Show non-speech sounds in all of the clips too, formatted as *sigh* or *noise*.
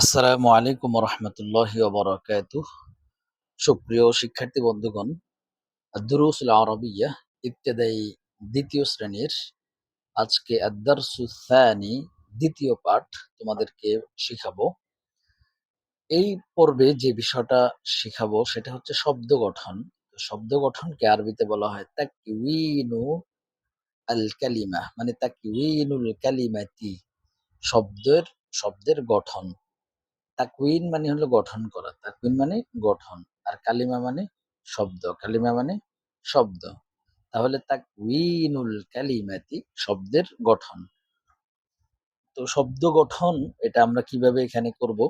আসসালামু আলাইকুম রহমতুল্লাহ বরকাতুহ সুপ্রিয় শিক্ষার্থী বন্ধুগণ, দুরুসুল আরবিয়া ইবতেদায়ী দ্বিতীয় শ্রেণির আজকে আদারসুসানি দ্বিতীয় পাঠ তোমাদেরকে শিখাবো। এই পর্বে যে বিষয়টা শিখাবো সেটা হচ্ছে শব্দ গঠন। শব্দ গঠনকে আরবিতে বলা হয় তাকিউইনু আল কালিমা মানে তাকিউইনুল কালিমাতি, শব্দের শব্দের গঠন। তাকউইন মানে হলো গঠন করা। তাকউইন মানে গঠন, আর কালিমা মানে শব্দ। কালিমা মানে শব্দ। তাহলে তাকউইনুল কালিমাতি শব্দের গঠন। তো শব্দ গঠন এটা আমরা কীভাবে এখানে করব?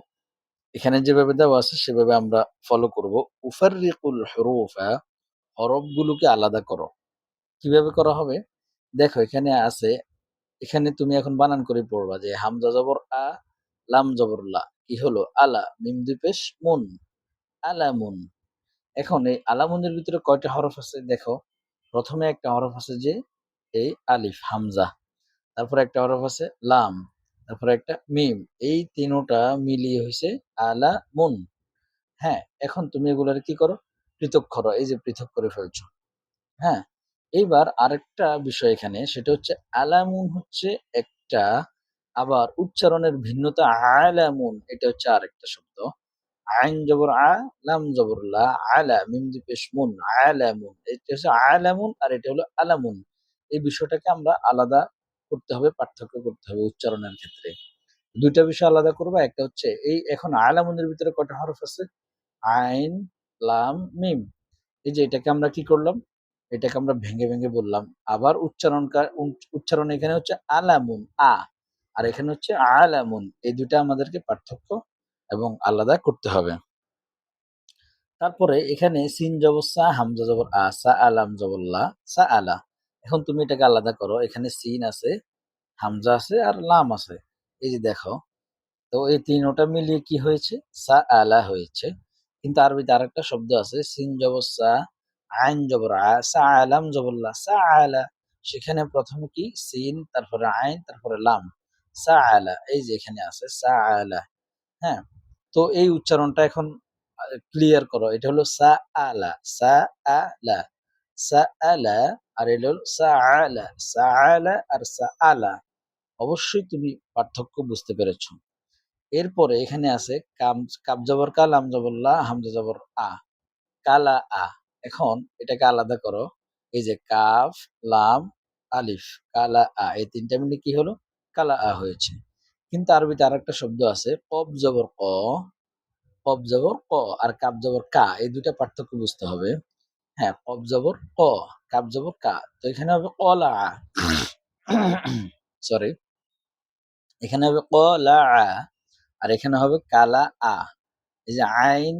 এখানে যেভাবে দেওয়া আছে সেভাবে আমরা ফলো করব। উফাররিকুল হুরুফা, হরফগুলোকে আলাদা করো। কীভাবে করা হবে? দেখো, এখানে আছে, এখানে তুমি এখন বানান করে পড়বা যে হামজা জবর আ, লাম জবর লা। কি হলো? আলা, মিম দুই মুন। আলামুন এখন এই আলামুনের ভিতরে কয়টা হরফ আছে দেখো। প্রথমে একটা হরফ আছে যে এই আলিফ, হামজা। তারপরে একটা হরফ আছে লাম। তারপরে একটা মিম। এই তিনোটা মিলিয়ে হয়েছে আলা, মুন। হ্যাঁ এখন তুমি এগুলার কি করো? পৃথক করো। এই যে পৃথক করে ফেলছো। হ্যাঁ এইবার আরেকটা বিষয় এখানে, সেটা হচ্ছে আলামুন হচ্ছে একটা আবার উচ্চারণের ভিন্নতা আলামুন, এটা হচ্ছে আরেকটা শব্দ। আইন জবর আ, লাম জবর লা, আলা, মিম পেশ মুন, আলামুন, এটা হচ্ছে আলামুন আর এটা হলো আলামুন। এই বিষয়টাকে আমরা আলাদা করতে হবে, পার্থক্য করতে হবে উচ্চারণের ক্ষেত্রে। দুইটা বিষয় আলাদা করবা, একটা হচ্ছে এই এখন আলামুনের ভিতরে কটা হরফ আছে? আইন, লাম, মিম। এই যে এটাকে আমরা কি করলাম? এটাকে আমরা ভেঙে ভেঙে বললাম। আবার উচ্চারণ উচ্চারণ এখানে হচ্ছে আলামুন, আ। আর এখানে হচ্ছে আলামুন। এই দুটা আমাদেরকে পার্থক্য এবং আলাদা করতে হবে। তারপরে এখানে সিন জবসা হামজা জবর আ, সা, আলাম জবল্লা সা, আলা। এখন তুমি এটাকে আলাদা করো। এখানে সিন আছে, হামজা আছে আর লাম আছে। এই যে দেখো, তো এই তিনটা মিলিয়ে কি হয়েছে? সা, আলা হয়েছে। কিন্তু আরবিতে আরেকটা শব্দ আছে, সিন জবসা আইন জবর আ সা, আলাম জবল্লা সা, আলা। সেখানে প্রথমে কি? সিন, তারপরে আইন, তারপরে লাম। সা আলা এই যে এখানে আছে সা আলা হ্যাঁ? তো এই উচ্চারণটা এখন ক্লিয়ার করো, এটা হলো সা আলা সা আলা সা আলা আর এটা হলো সা আলা সা আলা আর সা আলা অবশ্যই তুমি পার্থক্য বুঝতে পেরেছ। এরপরে এখানে আছে কাম, কাব জবর কা, লাম জবরলা হামজা জবর আ, কালা আ, এখন এটাকে আলাদা করো, এই যে কাফ, লাম, আলিফ, কালা আ, এই তিনটা মিলে কি হলো? কালা আ হয়েছে। কিন্তু আরবিতে আর একটা শব্দ আছে কব জবর ক কব জবর ক আর কাব জবর কা, এই দুটা পার্থক্য বুঝতে হবে। হ্যাঁ কব জবর ক কাব জবর কা। তো এখানে হবে কলা সরি এখানে হবে কলা আর এখানে হবে কালা আ। এই যে আইন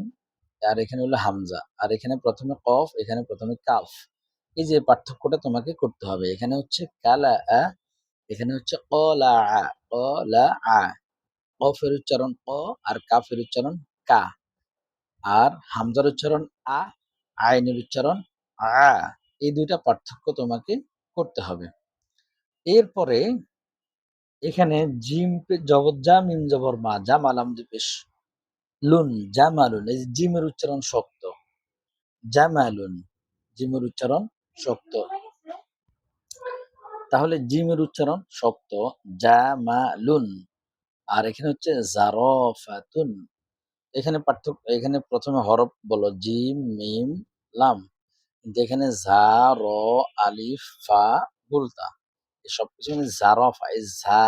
আর এখানে হলো হামজা। আর এখানে প্রথমে কফ, এখানে প্রথমে কাফ। এই যে পার্থক্যটা তোমাকে করতে হবে। এখানে হচ্ছে কালা আ এখানে হচ্ছে কলা আ কলা, আ। কফের উচ্চারণ ক আর কাফের উচ্চারণ কা। আর হামজার উচ্চারণ আ, আইনের উচ্চারণ আ। এই দুইটা পার্থক্য তোমাকে করতে হবে। এরপরে এখানে জিম জবর জা, মিম জবর মা জাম আলাম পেশ। লুন জামালুন এই জিমের উচ্চারণ শক্ত। জাম জামালুন জিমের উচ্চারণ শক্ত। তাহলে জিমের উচ্চারণ শক্ত, জামালুন। আর এখানে হচ্ছে জারফাতুন। এখানে পার্থক্য, এখানে প্রথমে হরফ বলো, জিম, মিম, লাম। কিন্তু এখানে ঝা র, আলিফ, ফা, গুলতা। সব কিছু মানে জারফা, এই ঝা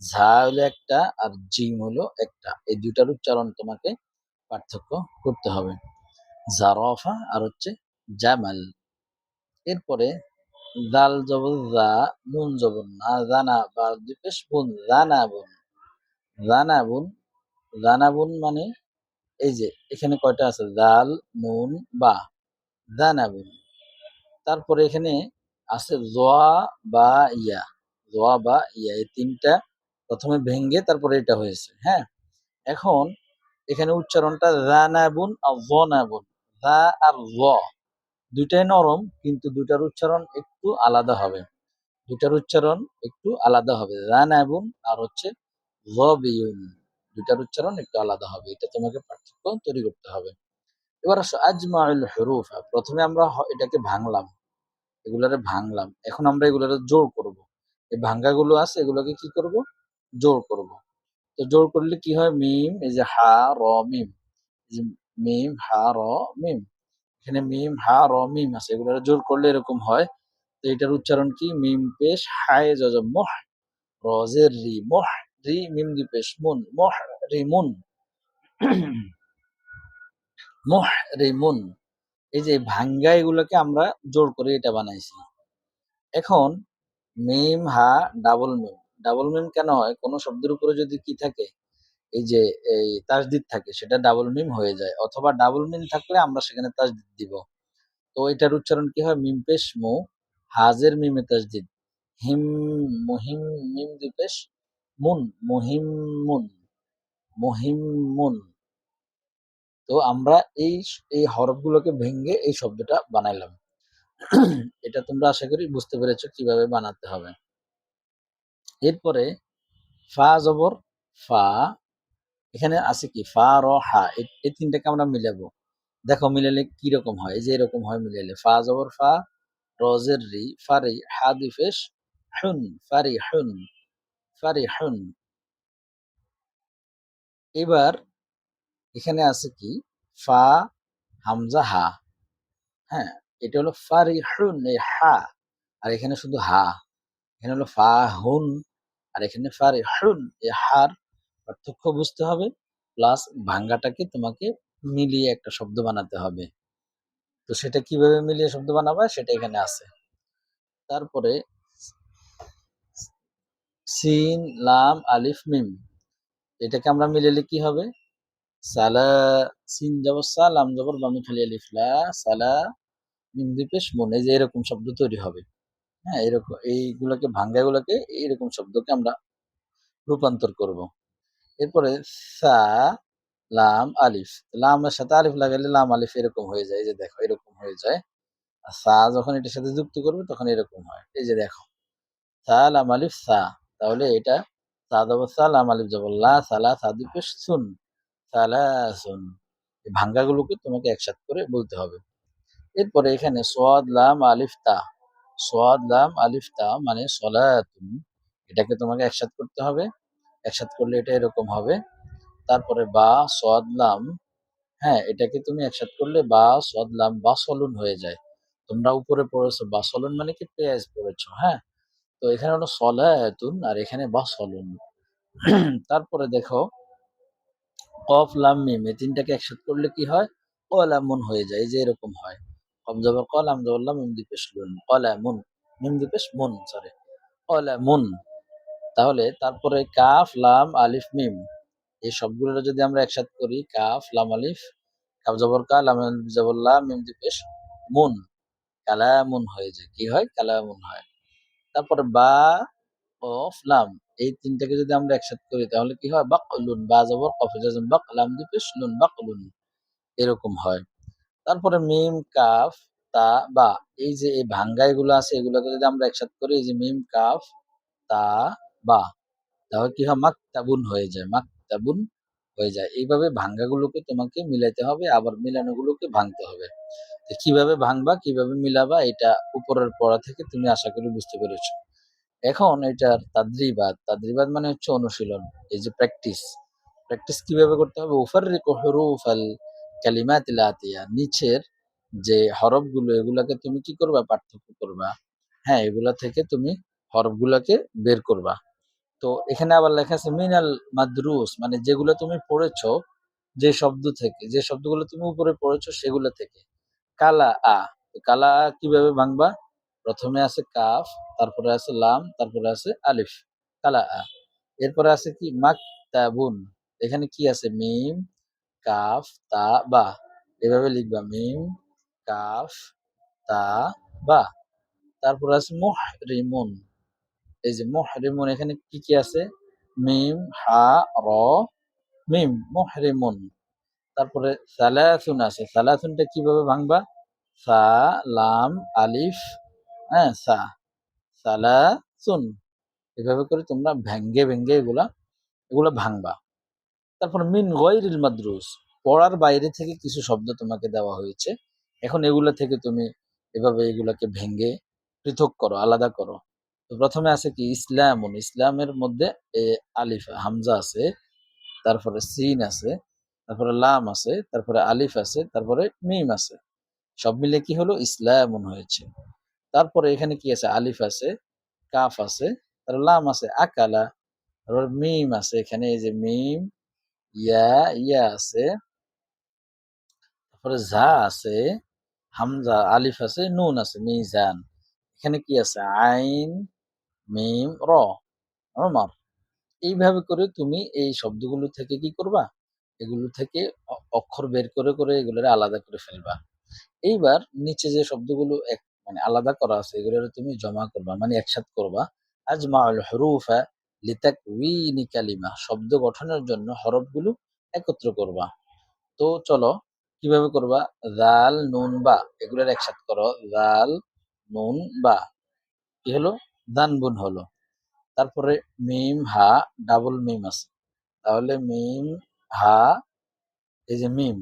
ঝা হলো একটা আর জিম হলো একটা। এই দুটার উচ্চারণ তোমাকে পার্থক্য করতে হবে। জারফা আর হচ্ছে জামাল। এরপরে দাল জবর দা নুন জবর না, জানা বা দুপেশ বুন, জানা বুন। জানাবুন জানাবুন মানে এই যে, এখানে কয়টা আছে? দাল নুন, বা। জানাবুন তারপরে এখানে আছে জোয়া বা ইয়া। জোয়া বা ইয়া, এই তিনটা প্রথমে ভেঙ্গে তারপরে এটা হয়েছে হ্যাঁ? এখন এখানে উচ্চারণটা জানাবুন আর জনাবুন দা আর জ। দুইটাই নরম, কিন্তু দুইটার উচ্চারণ একটু আলাদা হবে। দুটার উচ্চারণ একটু আলাদা হবে। জানাবুন আর হচ্ছে জবিউন। দুইটার উচ্চারণ একটু আলাদা হবে। এটা তোমাকে পার্থক্য তৈরি করতে হবে। এবার আসো আজমাউল হুরুফ। প্রথমে আমরা এটাকে ভাঙলাম। এগুলারে ভাঙলাম। এখন আমরা এগুলারে জোর করব। এই ভাঙ্গাগুলো আছে, এগুলোকে কি করব? জোর করব। তো জোর করলে কি হয়? মিম, এই যে হা, র, মিম। মিম, হা, র, মিম। এখানে মিম হা র মিম আছে। এগুলোরে জোর করলে এরকম হয়। তো এটার উচ্চারণ কি? মিম পেশ, হায় জজ মহ রজের রি, মহ, রি মিম দি পেশ, মুন, মহ, রি, মুন। মহ, রি, মুন। এই যে ভাঙ্গা এগুলোকে আমরা জোর করে এটা বানাইছি। এখন মিম হা ডাবল মিম ডাবল মিম কেন হয়? কোনো শব্দের উপরে যদি কি থাকে এই যে, এই তাসদিদ থাকে, সেটা ডাবল মিম হয়ে যায়। অথবা ডাবল মিম থাকলে আমরা সেখানে তাসদিদ দিব। তো এটার উচ্চারণ কি হয়? মিম পেশ মু, হাজের মিমে তাসদিদ। হিম, মুহিম মিম দুপেশ, মুন, মুহিম মুন মুহিম মুন। তো আমরা এই এই হরফগুলোকে ভেঙে এই শব্দটা বানাইলাম। এটা তোমরা আশা করি বুঝতে পেরেছ কীভাবে বানাতে হবে। এরপরে ফা জবর, ফা এখানে আছে কি? ফা, র, হা এই- তিনটাকে আমরা মিলাবো। দেখো, মিলালে কি রকম হয় যে এরকম হয় মিলালে। ফা জবর ফা রজের রি ফারি হা দিফেশ হুন ফারি হুন ফারি হুন। এবার এখানে আছে কি? ফা, হামজা, হা। হ্যাঁ এটা হলো ফারি হুন, এই হা। আর এখানে শুধু হা। এখানে হলো ফা, হুন। আর এখানে ফারি হুন, এই হার পার্থক্য বুঝতে হবে। প্লাস ভাঙ্গাটাকে তোমাকে মিলিয়ে একটা শব্দ বানাতে হবে। তো সেটা কীভাবে মিলিয়ে শব্দ বানাবা সেটা এখানে আছে। তারপরে সিন, লাম, আলিফ, মিম এটাকে আমরা মিলালে কি হবে। সালা, সিন জবর সা, লাম জবর বামি খালি আলিফ, লা, সালা, মিম দ্বীপেশ মন যে এরকম শব্দ তৈরি হবে। হ্যাঁ এরকম এইগুলোকে, ভাঙ্গাগুলোকে এইরকম শব্দকে আমরা রূপান্তর করব। এরপরে সা লাম আলিফ। লামের সাথে আলিফ লাগালে লাম, আলিফ এরকম হয়ে যায় যে দেখো, এরকম হয়ে যায়। আর সা যখন এটার সাথে যুক্ত করবে, তখন এরকম হয়। এই যে দেখো সা লাম আলিফ, সা। তাহলে এটা সা জবর সা লাম আলিফ জবর লা সালা সাদিপে সুন। সালা, সুন। এই ভাঙ্গাগুলোকে তোমাকে একসাথে করে বলতে হবে। এরপরে এখানে সোয়াদ, লাম, আলিফ, তা। সোয়াদ, লাম, আলিফ, তা মানে সলাতুন। এটাকে তোমাকে একসাথে করতে হবে। একসাথে করলে এটা এরকম হবে। তারপরে বা সোয়াদ লাম। হ্যাঁ এটাকে তুমি একসাথে করলে বা সোয়াদ লাম, বা, সলুন হয়ে যায়। তোমরা উপরে পড়েছো, বা, সলুন মানে কি? পেঁয়াজ পড়েছো হ্যাঁ? তো এখানে হলো সলাতুন আর এখানে বা, সলুন। তারপরে দেখো, কফ, লাম, মিম, এই তিনটাকে একসাথে করলে কি হয়? কলামুন হয়ে যায় যে এরকম হয়। কম জবর কলাম জবরলাম মিম দিপেশ লুন। কলামুন, মিম দিপেশ মুন সরি কলামুন। তাহলে তারপরে কাফ, লাম, আলিফ, মিম। এই সবগুলো যদি আমরা একসাথে করি, কাফ, লাম, আলিফ, কাফ জবর কা, লাম আলিফ জবর লা, মিম দিপেশ মুন। কালামুন হয়ে যায়। কি হয়? কালামুন হয়। তারপরে বা, কফ, লাম। এই তিনটাকে যদি আমরা একসাথে করি, তাহলে কি হয়? বাকলুন। বা জবর, কফ জাজম বাক, লাম দিপেশ লুন বাকলুন। এরকম হয়। তারপরে মিম, কাফ, তা, বা। এই যে এই ভাঙ্গা এগুলো আছে, এগুলোকে যদি আমরা একসাথে করি, এই যে মিম, কাফ, তা বা তাহলে কি হয়? মাকতাবুন হয়ে যায় মাকতাবুন হয়ে যায়। এইভাবে ভাঙ্গাগুলোকে তোমাকে মিলাইতে হবে, আবার মিলানোগুলোকে ভাঙতে হবে। কীভাবে ভাঙবা, কীভাবে মিলাবা, এটা উপরের পড়া থেকে তুমি আশা করি বুঝতে পেরেছ। এখন এটার তাদ্রিবাদ তাদ্রিবাদ মানে হচ্ছে অনুশীলন, এই যে প্র্যাকটিস প্র্যাকটিস কীভাবে করতে হবে? উফাররিকু হুরুফাল কালিমাতিল আতিয়া নিচের যে হরফগুলো, এগুলাকে তুমি কি করবা? পার্থক্য করবা। হ্যাঁ এগুলা থেকে তুমি হরফগুলাকে বের করবা। তো এখানে আবার লেখা আছে, মিনাল মাদ্রুস মানে যেগুলো তুমি পড়েছো, যে শব্দ থেকে, যে শব্দগুলো তুমি উপরে পড়েছো সেগুলো থেকে। কালা আ কালা আ কীভাবে ভাঙবা? প্রথমে আছে কাফ, তারপরে আছে লাম, তারপরে আছে আলিফ, কালা আ। এরপরে আছে কি? মাকতাবুন। এখানে কি আছে? মিম, কাফ, তা, বা। এভাবে লিখবা, মিম, কাফ, তা, বা। তারপর আছে মুহরিমুন। এই যে মুহরিমুন, এখানে কি কি আছে? মিম, হা, র, মিম, মুহরিমুন। তারপরে সালাসুন আছে। সালাসুনটা কীভাবে ভাঙবা? সা, লাম, আলিফ হ্যাঁ সা। সালাসুন। এভাবে করে তোমরা ভেঙ্গে ভেঙ্গে এগুলা, এগুলো ভাঙবা। তারপর মিন গয়রিল মাদ্রুস। পড়ার বাইরে থেকে কিছু শব্দ তোমাকে দেওয়া হয়েছে। এখন এগুলা থেকে তুমি এভাবে এগুলাকে ভেঙ্গে পৃথক করো, আলাদা করো। তো প্রথমে আছে কি? ইসলামুন। ইসলামের মধ্যে আলিফ, হামজা আছে, তারপরে সিন আছে, তারপরে লাম আছে, তারপরে আলিফ আছে, তারপরে মিম আছে। সব মিলে কি হলো? ইসলামুন হয়েছে। তারপরে এখানে কি আছে? আলিফ আছে, কাফ আছে, তারপর লাম আছে, আকালা, তারপর মিম আছে এখানে, এই যে মিম, ইয়া ইয়া আছে, তারপরে ঝা আছে, হামজা, আলিফ আছে, নুন আছে, মিজান। এখানে কি আছে? আইন মিম, র রমার এইভাবে করে তুমি এই শব্দগুলো থেকে কি করবা? এগুলো থেকে অক্ষর বের করে করে এগুলোর আলাদা করে ফেলবা। এইবার নিচে যে শব্দগুলো এক মানে আলাদা করা আছে, এগুলোর তুমি জমা করবা মানে একসাথে করবা। আজমা আল হরুফা লিতাকউইনি কালিমা শব্দ গঠনের জন্য হরফগুলো একত্র করবা। তো চলো, কীভাবে করবা? জাল নুন, বা, এগুলোর একসাথে করো। জাল নুন, বা, কি হলো? দানবুন হলো। তারপরে মিম, হা, ডাবল মিম আছে। তাহলে মিম, হা, এই যে মিম,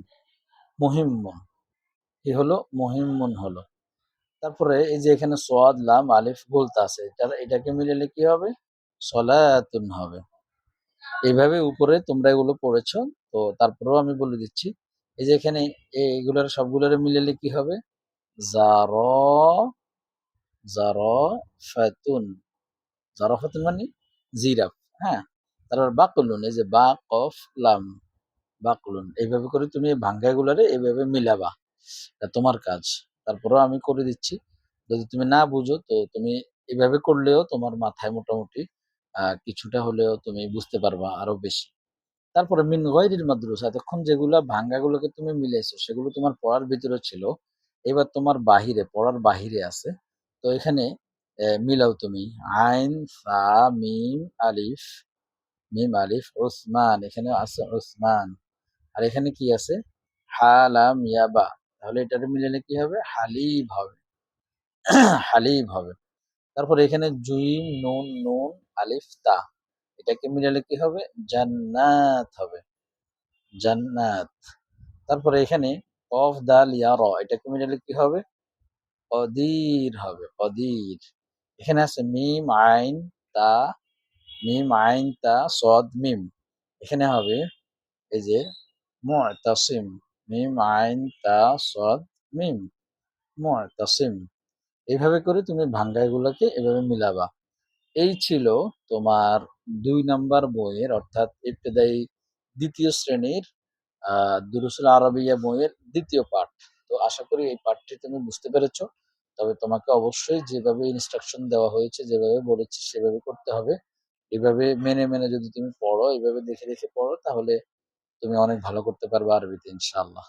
মুহিম্মুন। কি হলো মুহিম্মুন হলো। তারপরে এই যে এখানে সোয়াদ লাম, আলিফ বলতে আছে। এটা, এটাকে মিলালে কি হবে? সলাতুন হবে। এইভাবে উপরে তোমরা এগুলো পড়েছো। তো তারপরেও আমি বলে দিচ্ছি, এই যে এখানে এইগুলোর সবগুলোর মিলালে কি হবে? জার জার ফাতুন জারফাতুন মানে জিরাফ হ্যাঁ? তারপর বাকলুন, এই যে বা কফ লাম, বাকলুন। এইভাবে করে তুমি ভাঙ্গাগুলারে এইভাবে মিলাবা। তোমার কাজ। তারপরেও আমি করে দিচ্ছি। যদি তুমি না বুঝো, তো তুমি এভাবে করলেও তোমার মাথায় মোটামুটি কিছুটা হলেও তুমি বুঝতে পারবা আরও বেশি। তারপরে মিন গয়রিল মাদ্রুসা, এতক্ষণ যেগুলা ভাঙ্গাগুলোকে তুমি মিলেছো সেগুলো তোমার পড়ার ভিতরে ছিল। এবার তোমার বাহিরে, পড়ার বাহিরে আছে। তো এখানে মিলাও তুমি। আইন ফা মিম, আলিফ। মিম, আলিফ, ওসমান। এখানে আছে ওসমান। আর এখানে কি আছে? হালাম ইয়াবা তাহলে এটাতে মিলালে কি হবে? হালিব হবে। *clears throat* হালিব হবে। তারপরে এখানে জুইম, নুন নুন, আলিফ, তা। এটাকে মিলালে কি হবে? জান্নাত হবে। জান্নাত। তারপরে এখানে কফ, দাল, ইয়া, র। এটাকে মিলালে কি হবে? অদির হবে অদির এখানে আছে মিম, আইন, তা, মিম, আইন, তা, সদ, মিম। এখানে হবে এই যে মুতাসিম মিম, আইন, তা, সদ, মিম। মুতাসিম এইভাবে করে তুমি ভাঙ্গাইগুলোকে এভাবে মিলাবা। এই ছিল তোমার দুই নাম্বার বইয়ের, অর্থাৎ ইবতেদায়ী দ্বিতীয় শ্রেণির, আহ, দুরুসুল আরবিয়া বইয়ের দ্বিতীয় পাঠ। তো আশা করি এই পাঠটি তুমি বুঝতে পেরেছ। তবে তোমাকে অবশ্যই যেভাবে ইনস্ট্রাকশন দেওয়া হয়েছে, যেভাবে বলেছি সেভাবে করতে হবে। এভাবে মেনে মেনে যদি তুমি পড়ো, এভাবে দেখে দেখে পড়ো, তাহলে তুমি অনেক ভালো করতে পারবে আরবিতে, ইনশাআল্লাহ।